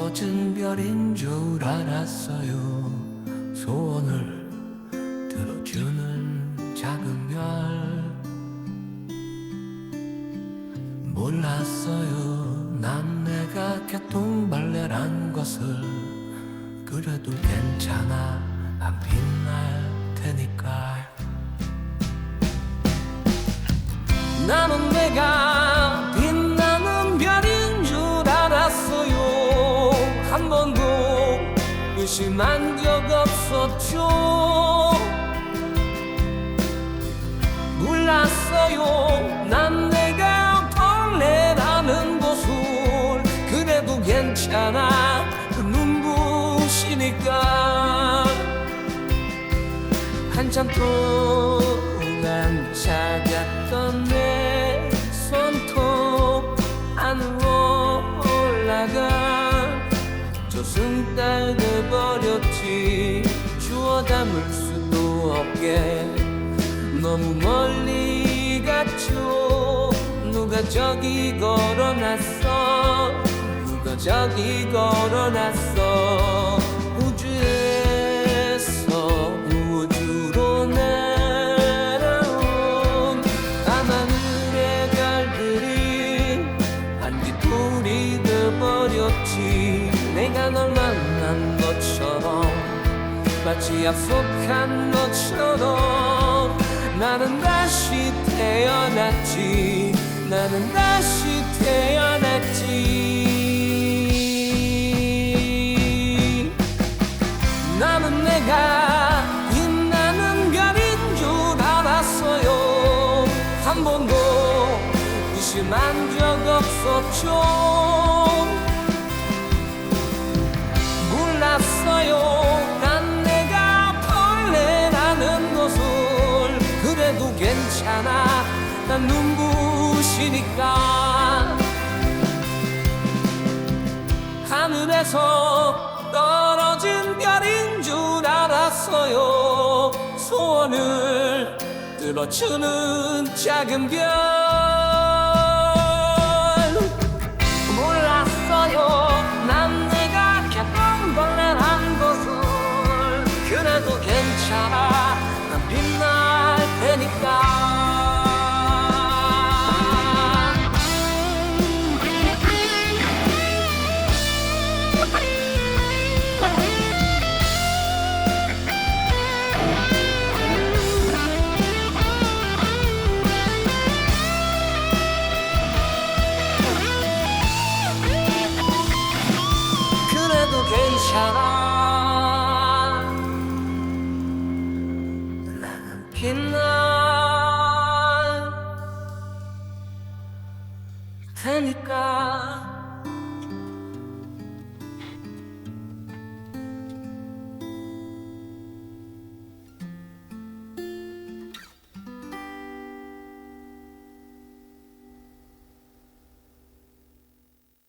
떨어진 별인 줄 알았어요. 소원을 들어주는 작은 별. 몰랐어요. 난 내가 개통벌레란 것을. 그래도 괜찮아. 난 빛날 테니까. 나는 내가 심한 적 없었죠. 몰랐어요. 난 내가 벌레라는 것을. 그래도 괜찮아. 그 눈부시니까. 한참 동안 찾았던 내 손톱 안으로 올라가 저승달 게 너무 멀리 갔죠. 누가 저기 걸어놨어? 누가 저기 걸어놨어? 우주에서 우주로 날아온 밤하늘의 별들이 한기풀이 돼버렸지. 내가 널 만난 마치 약속한 것처럼 나는 다시 태어났지. 나는 다시 태어났지. 나는 내가 빛나는 별인 줄 알았어요. 한 번도 의심한 적 없었죠 그래도 괜찮아. 난 눈부시니까. 하늘에서 떨어진 별인 줄 알았어요. 소원을 들어주는 작은 별 빛나.